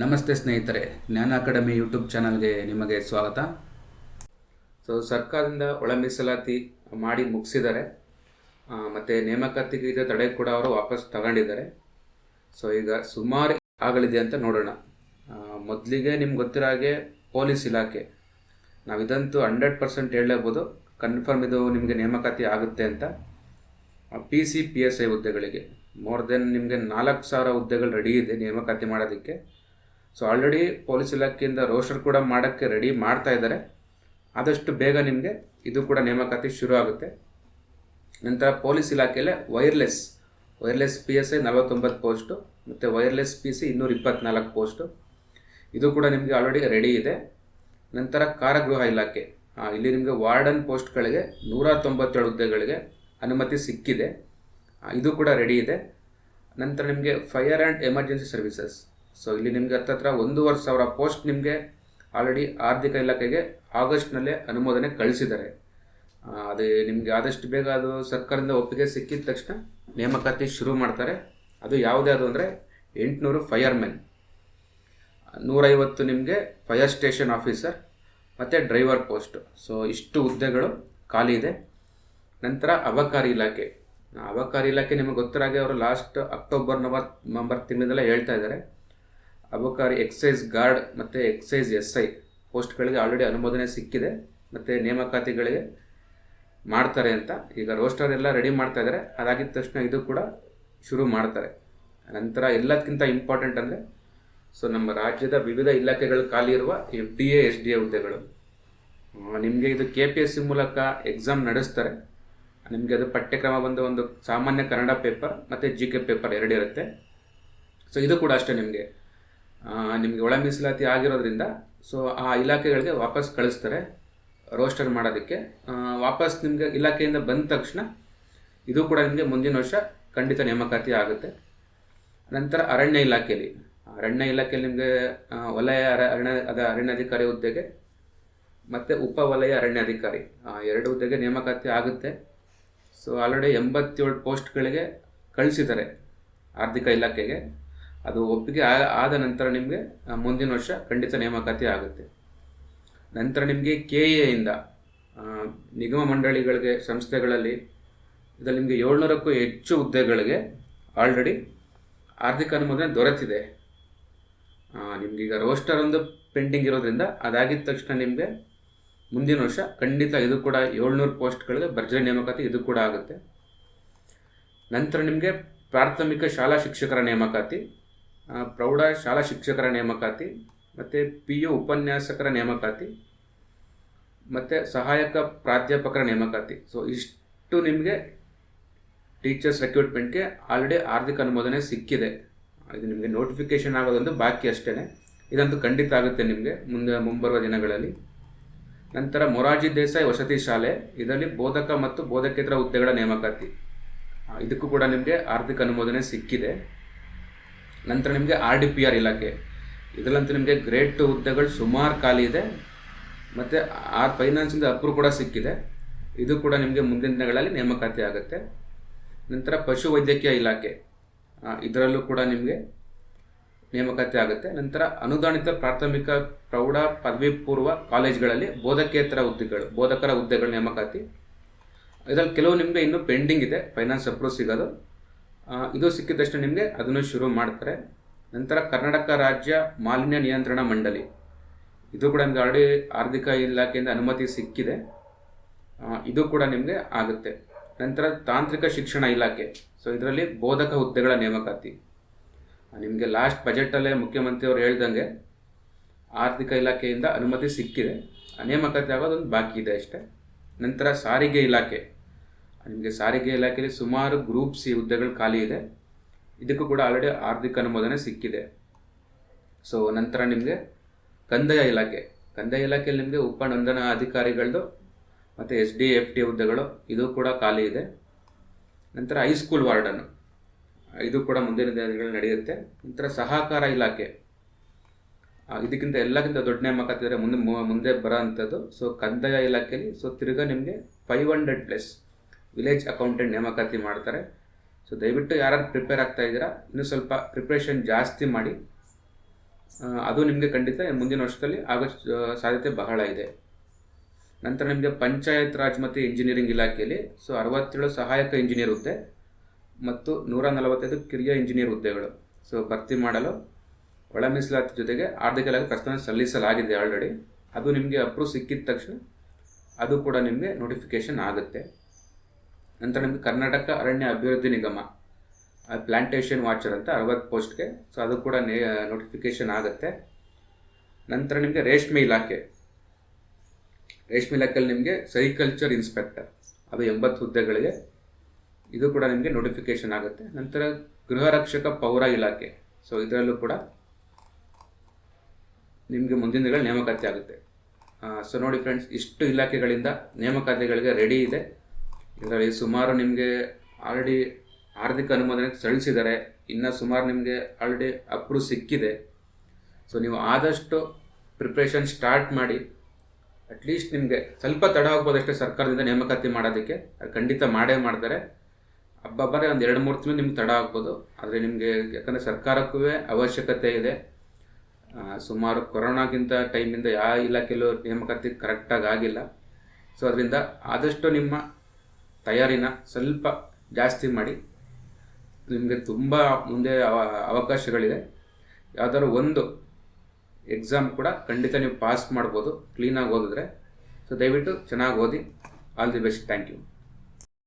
ನಮಸ್ತೆ ಸ್ನೇಹಿತರೆ, ಜ್ಞಾನ ಅಕಾಡೆಮಿ ಯೂಟ್ಯೂಬ್ ಚಾನಲ್ಗೆ ನಿಮಗೆ ಸ್ವಾಗತ. ಸೊ ಸರ್ಕಾರದಿಂದ ಒಳ ಮೀಸಲಾತಿ ಮಾಡಿ ಮುಗಿಸಿದ್ದಾರೆ. ಮತ್ತು ನೇಮಕಾತಿಗೆ ತಡೆ ಕೂಡ ಅವರು ವಾಪಸ್ ತಗೊಂಡಿದ್ದಾರೆ. ಸೊ ಈಗ ಸುಮಾರು ಆಗಲಿದೆ ಅಂತ ನೋಡೋಣ. ಮೊದಲಿಗೆ ನಿಮ್ಗೆ ಗೊತ್ತಿರೋ ಹಾಗೆ ಪೊಲೀಸ್ ಇಲಾಖೆ. ನಾವು ಇದಂತೂ ಹಂಡ್ರೆಡ್ ಪರ್ಸೆಂಟ್ ಹೇಳಲೇಬೋದು. ಕನ್ಫರ್ಮ್ ಇದು ನಿಮಗೆ ನೇಮಕಾತಿ ಆಗುತ್ತೆ ಅಂತ. P C P S I ಹುದ್ದೆಗಳಿಗೆ. ಮೋರ್ ದೆನ್ ನಿಮಗೆ ನಾಲ್ಕು ಸಾವಿರ ಹುದ್ದೆಗಳು ರೆಡಿ ಇದೆ ನೇಮಕಾತಿ ಮಾಡೋದಕ್ಕೆ. ಸೊ ಆಲ್ರೆಡಿ ಪೊಲೀಸ್ ಇಲಾಖೆಯಿಂದ ರೋಸ್ಟರ್ ಕೂಡ ಮಾಡೋಕ್ಕೆ ರೆಡಿ ಮಾಡ್ತಾ ಇದ್ದಾರೆ. ಆದಷ್ಟು ಬೇಗ ನಿಮಗೆ ಇದು ಕೂಡ ನೇಮಕಾತಿ ಶುರು ಆಗುತ್ತೆ. ನಂತರ police ಇಲಾಖೆಯಲ್ಲೇ wireless wireless P S I ನಲವತ್ತೊಂಬತ್ತು ಪೋಸ್ಟು ಮತ್ತು ವೈರ್ಲೆಸ್ ಪಿ ಸಿ ಇನ್ನೂರ ಇಪ್ಪತ್ನಾಲ್ಕು ಪೋಸ್ಟು ಇದು ಕೂಡ ನಿಮಗೆ ಆಲ್ರೆಡಿ ರೆಡಿ ಇದೆ. ನಂತರ ಕಾರಾಗೃಹ ಇಲಾಖೆ. ಇಲ್ಲಿ ನಿಮಗೆ ವಾರ್ಡನ್ ಪೋಸ್ಟ್ಗಳಿಗೆ ನೂರ ತೊಂಬತ್ತೇಳು ಹುದ್ದೆಗಳಿಗೆ ಅನುಮತಿ ಸಿಕ್ಕಿದೆ. ಇದು ಕೂಡ ರೆಡಿ ಇದೆ. ನಂತರ ನಿಮಗೆ fire and emergency services so ಇಲ್ಲಿ ನಿಮಗೆ ಹತ್ತತ್ರ ಒಂದೂವರೆ ಸಾವಿರ ಪೋಸ್ಟ್ ನಿಮಗೆ ಆಲ್ರೆಡಿ ಆರ್ಥಿಕ ಇಲಾಖೆಗೆ ಆಗಸ್ಟ್ನಲ್ಲೇ ಅನುಮೋದನೆ ಕಳಿಸಿದ್ದಾರೆ. ಅದು ನಿಮಗೆ ಆದಷ್ಟು ಬೇಗ ಅದು ಸರ್ಕಾರದಿಂದ ಒಪ್ಪಿಗೆ ಸಿಕ್ಕಿದ ತಕ್ಷಣ ನೇಮಕಾತಿ ಶುರು ಮಾಡ್ತಾರೆ. ಅದು ಯಾವುದ್ಯಾವುದು ಅಂದರೆ ಎಂಟುನೂರು ಫೈರ್ಮೆನ್ ನೂರೈವತ್ತು ನಿಮಗೆ ಫೈರ್ ಸ್ಟೇಷನ್ ಆಫೀಸರ್ ಮತ್ತು ಡ್ರೈವರ್ ಪೋಸ್ಟ್ ಸೊ ಇಷ್ಟು ಹುದ್ದೆಗಳು ಖಾಲಿ ಇದೆ. ನಂತರ ಅಬಕಾರಿ ಇಲಾಖೆ. ಅಬಕಾರಿ ಇಲಾಖೆ ನಿಮಗೆ ಗೊತ್ತಿರಾಗೆ ಅವರು ಲಾಸ್ಟ್ ಅಕ್ಟೋಬರ್ ನವಂಬರ್ ನವಂಬರ್ ತಿಂಗಳಿಂದಲೇ ಹೇಳ್ತಾ ಇದ್ದಾರೆ. ಅಬಕಾರಿ ಎಕ್ಸೈಸ್ ಗಾರ್ಡ್ ಮತ್ತು ಎಕ್ಸೈಸ್ ಎಸ್ ಐ ಪೋಸ್ಟ್ಗಳಿಗೆ ಆಲ್ರೆಡಿ ಅನುಮೋದನೆ ಸಿಕ್ಕಿದೆ. ಮತ್ತು ನೇಮಕಾತಿಗಳಿಗೆ ಮಾಡ್ತಾರೆ ಅಂತ ಈಗ ರೋಸ್ಟರ್ ಎಲ್ಲ ರೆಡಿ ಮಾಡ್ತಾ ಇದ್ದಾರೆ. ಅದಾಗಿದ ತಕ್ಷಣ ಇದು ಕೂಡ ಶುರು ಮಾಡ್ತಾರೆ. ನಂತರ ಎಲ್ಲದಕ್ಕಿಂತ ಇಂಪಾರ್ಟೆಂಟ್ ಅಂದರೆ, ಸೊ ನಮ್ಮ ರಾಜ್ಯದ ವಿವಿಧ ಇಲಾಖೆಗಳು ಖಾಲಿ ಇರುವ F D A S D A ಹುದ್ದೆಗಳು ನಿಮಗೆ ಇದು ಕೆ ಪಿ ಎಸ್ ಸಿ ಮೂಲಕ ಎಕ್ಸಾಮ್ ನಡೆಸ್ತಾರೆ. ನಿಮಗೆ ಅದು ಪಠ್ಯಕ್ರಮ ಬಂದು ಒಂದು ಸಾಮಾನ್ಯ ಕನ್ನಡ ಪೇಪರ್ ಮತ್ತು ಜಿ ಕೆ ಪೇಪರ್ ಎರಡು ಇರುತ್ತೆ ಸೊ ಇದು ಕೂಡ ಅಷ್ಟೇ ನಿಮಗೆ. ನಿಮಗೆ ಒಳ ಮೀಸಲಾತಿ ಆಗಿರೋದ್ರಿಂದ ಸೊ ಆ ಇಲಾಖೆಗಳಿಗೆ ವಾಪಸ್ ಕಳಿಸ್ತಾರೆ ರೋಸ್ಟರ್ ಮಾಡೋದಕ್ಕೆ. ವಾಪಸ್ ನಿಮಗೆ ಇಲಾಖೆಯಿಂದ ಬಂದ ತಕ್ಷಣ ಇದು ಕೂಡ ನಿಮಗೆ ಮುಂದಿನ ವರ್ಷ ಖಂಡಿತ ನೇಮಕಾತಿ ಆಗುತ್ತೆ. ನಂತರ ಅರಣ್ಯ ಇಲಾಖೆಯಲ್ಲಿ. ಅರಣ್ಯ ಇಲಾಖೆಯಲ್ಲಿ ನಿಮಗೆ ವಲಯ ಅರ- ಅರಣ್ಯ, ಅದ ಅರಣ್ಯಾಧಿಕಾರಿ ಹುದ್ದೆಗೆ ಮತ್ತು ಉಪ ವಲಯ ಅರಣ್ಯಾಧಿಕಾರಿ ಎರಡು ಹುದ್ದೆಗೆ ನೇಮಕಾತಿ ಆಗುತ್ತೆ. ಸೊ ಆಲ್ರೆಡಿ ಎಂಬತ್ತೇಳು ಪೋಸ್ಟ್ಗಳಿಗೆ ಕಳಿಸಿದ್ದಾರೆ ಆರ್ಥಿಕ ಇಲಾಖೆಗೆ. ಅದು ಒಪ್ಪಿಗೆ ಆದ ನಂತರ ನಿಮಗೆ ಮುಂದಿನ ವರ್ಷ ಖಂಡಿತ ನೇಮಕಾತಿ ಆಗುತ್ತೆ. ನಂತರ ನಿಮಗೆ ಕೆ ಎಯಿಂದ ನಿಗಮ ಮಂಡಳಿಗಳಿಗೆ, ಸಂಸ್ಥೆಗಳಲ್ಲಿ, ಇದರಲ್ಲಿ ನಿಮಗೆ ಏಳ್ನೂರಕ್ಕೂ ಹೆಚ್ಚು ಹುದ್ದೆಗಳಿಗೆ ಆಲ್ರೆಡಿ ಆರ್ಥಿಕ ಅನುಮೋದನೆ ದೊರೆತಿದೆ. ನಿಮಗೀಗ ರೋಸ್ಟರ್ ಒಂದು ಪೆಂಡಿಂಗ್ ಇರೋದ್ರಿಂದ ಅದಾಗಿದ ತಕ್ಷಣ ನಿಮಗೆ ಮುಂದಿನ ವರ್ಷ ಖಂಡಿತ ಇದು ಕೂಡ ಏಳ್ನೂರು ಪೋಸ್ಟ್ಗಳಿಗೆ ಭರ್ಜರಿ ನೇಮಕಾತಿ ಇದು ಕೂಡ ಆಗುತ್ತೆ. ನಂತರ ನಿಮಗೆ ಪ್ರಾಥಮಿಕ ಶಾಲಾ ಶಿಕ್ಷಕರ ನೇಮಕಾತಿ. ಪ್ರೌಢ ಶಾಲಾ ಶಿಕ್ಷಕರ ನೇಮಕಾತಿ, ಮತ್ತು ಪಿ ಯು ಉಪನ್ಯಾಸಕರ ನೇಮಕಾತಿ, ಮತ್ತು ಸಹಾಯಕ ಪ್ರಾಧ್ಯಾಪಕರ ನೇಮಕಾತಿ. ಸೊ ಇಷ್ಟು ನಿಮಗೆ ಟೀಚರ್ಸ್ ರೆಕ್ರೂಟ್ಮೆಂಟ್ಗೆ ಆಲ್ರೆಡಿ ಆರ್ಥಿಕ ಅನುಮೋದನೆ ಸಿಕ್ಕಿದೆ. ಇದು ನಿಮಗೆ ನೋಟಿಫಿಕೇಶನ್ ಆಗೋದೊಂದು ಬಾಕಿ ಅಷ್ಟೇ ಇದಂತೂ ಖಂಡಿತ ಆಗುತ್ತೆ ನಿಮಗೆ ಮುಂದೆ, ಮುಂಬರುವ ದಿನಗಳಲ್ಲಿ. ನಂತರ ಮೊರಾರ್ಜಿ ದೇಸಾಯಿ ವಸತಿ ಶಾಲೆ, ಇದರಲ್ಲಿ ಬೋಧಕ ಮತ್ತು ಬೋಧಕೇತರ ಹುದ್ದೆಗಳ ನೇಮಕಾತಿ. ಇದಕ್ಕೂ ಕೂಡ ನಿಮಗೆ ಆರ್ಥಿಕ ಅನುಮೋದನೆ ಸಿಕ್ಕಿದೆ. ನಂತರ ನಿಮಗೆ ಆರ್ ಡಿ ಪಿ ಆರ್ ಇಲಾಖೆ. ಇದರಲ್ಲಂತೂ ನಿಮಗೆ ಗ್ರೇಟ್ ಟು ಹುದ್ದೆಗಳು ಸುಮಾರು ಖಾಲಿ ಇದೆ. ಮತ್ತು ಆ ಫೈನಾನ್ಸಿಂದ ಅಪ್ರೂವ್ ಕೂಡ ಸಿಕ್ಕಿದೆ. ಇದು ಕೂಡ ನಿಮಗೆ ಮುಂದಿನ ದಿನಗಳಲ್ಲಿ ನೇಮಕಾತಿ ಆಗುತ್ತೆ. ನಂತರ ಪಶು ವೈದ್ಯಕೀಯ ಇಲಾಖೆ. ಇದರಲ್ಲೂ ಕೂಡ ನಿಮಗೆ ನೇಮಕಾತಿ ಆಗುತ್ತೆ. ನಂತರ ಅನುದಾನಿತ ಪ್ರಾಥಮಿಕ ಪ್ರೌಢ ಪದವಿ ಪೂರ್ವ ಕಾಲೇಜ್ಗಳಲ್ಲಿ ಬೋಧಕೇತರ ಹುದ್ದೆಗಳು, ಬೋಧಕರ ಹುದ್ದೆಗಳ ನೇಮಕಾತಿ. ಇದರಲ್ಲಿ ಕೆಲವು ನಿಮಗೆ ಇನ್ನೂ ಪೆಂಡಿಂಗ್ ಇದೆ. ಫೈನಾನ್ಸ್ ಅಪ್ರೂವ್ ಸಿಗೋದು. ಇದು ಸಿಕ್ಕಿದ ತಕ್ಷಣ ನಿಮಗೆ ಅದನ್ನು ಶುರು ಮಾಡ್ತಾರೆ. ನಂತರ ಕರ್ನಾಟಕ ರಾಜ್ಯ ಮಾಲಿನ್ಯ ನಿಯಂತ್ರಣ ಮಂಡಳಿ. ಇದು ಕೂಡ ನಿಮಗೆ ಆಲ್ರೆಡಿ ಆರ್ಥಿಕ ಇಲಾಖೆಯಿಂದ ಅನುಮತಿ ಸಿಕ್ಕಿದೆ. ಇದು ಕೂಡ ನಿಮಗೆ ಆಗುತ್ತೆ. ನಂತರ ತಾಂತ್ರಿಕ ಶಿಕ್ಷಣ ಇಲಾಖೆ. ಸೊ ಇದರಲ್ಲಿ ಬೋಧಕ ಹುದ್ದೆಗಳ ನೇಮಕಾತಿ. ನಿಮಗೆ ಲಾಸ್ಟ್ ಬಜೆಟಲ್ಲೇ ಮುಖ್ಯಮಂತ್ರಿಯವರು ಹೇಳ್ದಂಗೆ ಆರ್ಥಿಕ ಇಲಾಖೆಯಿಂದ ಅನುಮತಿ ಸಿಕ್ಕಿದೆ. ನೇಮಕಾತಿ ಆಗೋದೊಂದು ಬಾಕಿ ಇದೆ ಅಷ್ಟೇ. ನಂತರ ಸಾರಿಗೆ ಇಲಾಖೆ. ನಿಮಗೆ ಸಾರಿಗೆ ಇಲಾಖೆಯಲ್ಲಿ ಸುಮಾರು ಗ್ರೂಪ್ ಸಿ ಹುದ್ದೆಗಳು ಖಾಲಿ ಇದೆ. ಇದಕ್ಕೂ ಕೂಡ ಆಲ್ರೆಡಿ ಆರ್ಥಿಕ ಅನುಮೋದನೆ ಸಿಕ್ಕಿದೆ. ಸೊ ನಂತರ ನಿಮಗೆ ಕಂದಾಯ ಇಲಾಖೆ. ಕಂದಾಯ ಇಲಾಖೆಯಲ್ಲಿ ನಿಮಗೆ ಉಪ ನೋಂದಣಾ ಅಧಿಕಾರಿಗಳದ್ದು ಮತ್ತು ಎಸ್ ಡಿ ಎಫ್ ಟಿ ಹುದ್ದೆಗಳು, ಇದು ಕೂಡ ಖಾಲಿ ಇದೆ. ನಂತರ ಹೈಸ್ಕೂಲ್ ವಾರ್ಡನ್ ಇದು ಕೂಡ ಮುಂದಿನ ದಿನಗಳಲ್ಲಿ ನಡೆಯುತ್ತೆ. ನಂತರ ಸಹಕಾರ ಇಲಾಖೆ. ಇದಕ್ಕಿಂತ ಎಲ್ಲಕ್ಕಿಂತ ದೊಡ್ಡ ನೇಮಕ ಮುಂದೆ ಮುಂದೆ ಬರೋ ಅಂಥದ್ದು ಸೊ ಕಂದಾಯ ಇಲಾಖೆಯಲ್ಲಿ ಸೊ ತಿರ್ಗಾ ನಿಮಗೆ five hundred plus village accountant ನೇಮಕಾತಿ ಮಾಡ್ತಾರೆ. ಸೊ ದಯವಿಟ್ಟು ಯಾರು ಪ್ರಿಪೇರ್ ಆಗ್ತಾ ಇದ್ದೀರಾ, ಇನ್ನೂ ಸ್ವಲ್ಪ ಪ್ರಿಪ್ರೇಷನ್ ಜಾಸ್ತಿ ಮಾಡಿ. ಅದು ನಿಮಗೆ ಖಂಡಿತ ಮುಂದಿನ ವರ್ಷದಲ್ಲಿ ಆಗೋ ಸಾಧ್ಯತೆ ಬಹಳ ಇದೆ. ನಂತರ ನಿಮಗೆ ಪಂಚಾಯತ್ ರಾಜ್ ಮತ್ತು ಇಂಜಿನಿಯರಿಂಗ್ ಇಲಾಖೆಯಲ್ಲಿ, ಸೊ ಅರವತ್ತೇಳು ಸಹಾಯಕ ಇಂಜಿನಿಯರ್ ಹುದ್ದೆ ಮತ್ತು ನೂರ ನಲವತ್ತೈದು ಕಿರಿಯ ಇಂಜಿನಿಯರ್ ಹುದ್ದೆಗಳು. ಸೊ ಭರ್ತಿ ಮಾಡಲು ಒಳ ಮೀಸಲಾತಿ ಜೊತೆಗೆ ಆರ್ಥಿಕ ಇಲಾಖೆ ಪ್ರಸ್ತಾವನೆ ಸಲ್ಲಿಸಲಾಗಿದೆ ಆಲ್ರೆಡಿ ಅದು ನಿಮಗೆ ಅಪ್ರೂವ್ ಸಿಕ್ಕಿದ ತಕ್ಷಣ ಅದು ಕೂಡ ನಿಮಗೆ ನೋಟಿಫಿಕೇಷನ್ ಆಗುತ್ತೆ. ನಂತರ ನಿಮಗೆ ಕರ್ನಾಟಕ ಅರಣ್ಯ ಅಭಿವೃದ್ಧಿ ನಿಗಮ ಪ್ಲಾಂಟೇಷನ್ ವಾಚರ್ ಅಂತ ಅರವತ್ತು ಪೋಸ್ಟ್ಗೆ ಸೊ ಅದು ಕೂಡ ನೋಟಿಫಿಕೇಷನ್ ಆಗುತ್ತೆ. ನಂತರ ನಿಮಗೆ ರೇಷ್ಮೆ ಇಲಾಖೆ. ರೇಷ್ಮೆ ಇಲಾಖೆಯಲ್ಲಿ ನಿಮಗೆ ಸರಿಕಲ್ಚರ್ ಇನ್ಸ್ಪೆಕ್ಟರ್ ಅದು ಎಂಬತ್ತು ಹುದ್ದೆಗಳಿಗೆ ಇದು ಕೂಡ ನಿಮಗೆ ನೋಟಿಫಿಕೇಷನ್ ಆಗುತ್ತೆ. ನಂತರ ಗೃಹ ರಕ್ಷಕ ಪೌರ ಇಲಾಖೆ ಸೊ ಇದರಲ್ಲೂ ಕೂಡ ನಿಮಗೆ ಮುಂದಿನ ದಿನಗಳಲ್ಲಿ ನೇಮಕಾತಿ ಆಗುತ್ತೆ. ಸೊ ನೋಡಿ ಫ್ರೆಂಡ್ಸ್ ಇಷ್ಟು ಇಲಾಖೆಗಳಿಂದ ನೇಮಕಾತಿಗಳಿಗೆ ರೆಡಿ ಇದೆ. ಇದರಲ್ಲಿ ಸುಮಾರು ನಿಮಗೆ ಆಲ್ರೆಡಿ ಆರ್ಥಿಕ ಅನುಮೋದನೆ ಸಲ್ಲಿಸಿದ್ದಾರೆ. ಇನ್ನು ಸುಮಾರು ನಿಮಗೆ ಆಲ್ರೆಡಿ ಅಪ್ರೂವ್ ಸಿಕ್ಕಿದೆ. ಸೊ ನೀವು ಆದಷ್ಟು ಪ್ರಿಪ್ರೇಷನ್ ಸ್ಟಾರ್ಟ್ ಮಾಡಿ ಅಟ್ಲೀಸ್ಟ್ ನಿಮಗೆ ಸ್ವಲ್ಪ ತಡ ಆಗ್ಬೋದಷ್ಟೇ ಸರ್ಕಾರದಿಂದ ನೇಮಕಾತಿ ಮಾಡೋದಕ್ಕೆ. ಅದು ಖಂಡಿತ ಮಾಡೇ ಮಾಡ್ತಾರೆ. ಹಬ್ಬಬ್ಬರೇ ಒಂದು ಎರಡು, ಮೂರು ತಿಂಗಳು ನಿಮ್ಗೆ ತಡ ಆಗ್ಬೋದು. ಆದರೆ ನಿಮಗೆ ಯಾಕಂದರೆ ಸರ್ಕಾರಕ್ಕೂ ಅವಶ್ಯಕತೆ ಇದೆ. ಸುಮಾರು ಕೊರೋನಾಗಿಂತ ಟೈಮಿಂದ ಯಾವ ಇಲಾಖೆಯಲ್ಲೂ ನೇಮಕಾತಿ ಕರೆಕ್ಟಾಗಿ ಆಗಿಲ್ಲ. ಸೊ ಅದರಿಂದ ಆದಷ್ಟು ನಿಮ್ಮ ತಯಾರಿನ ಸ್ವಲ್ಪ ಜಾಸ್ತಿ ಮಾಡಿ ನಿಮಗೆ ತುಂಬ ಮುಂದೆ ಅವಕಾಶಗಳಿದೆ. ಯಾವ್ದಾದ್ರು ಒಂದು ಎಕ್ಸಾಮ್ ಕೂಡ ಖಂಡಿತ ನೀವು ಪಾಸ್ ಮಾಡ್ಬೋದು ಕ್ಲೀನಾಗಿ ಓದಿದ್ರೆ. ಸೊ ದಯವಿಟ್ಟು ಚೆನ್ನಾಗಿ ಓದಿ. All the best thank you